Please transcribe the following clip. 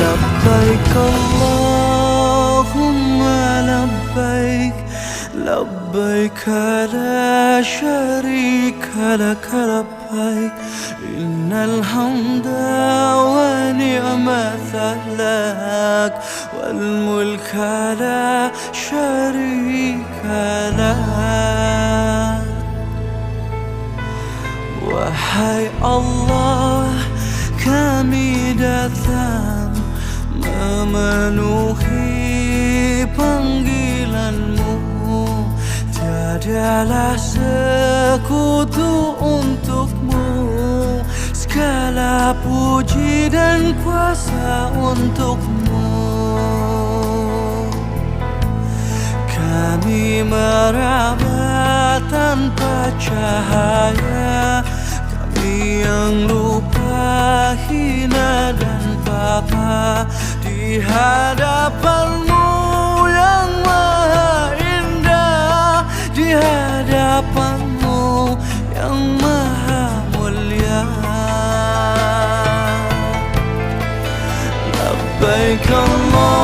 لبيك اللهم لبيك لبيك لا شريك لك لبيك. إن الحمد ونعمة لك والملك لا شريك لك. وحي الله كامدة. Memenuhi panggilanmu. Tiadalah sekutu untukmu. Segala puji dan kuasa untukmu. Kami meraba tanpa cahaya. Kami yang lupa hina dan papa Di hadapanmu yang maha indah Di hadapanmu yang maha mulia. Labbaik Allah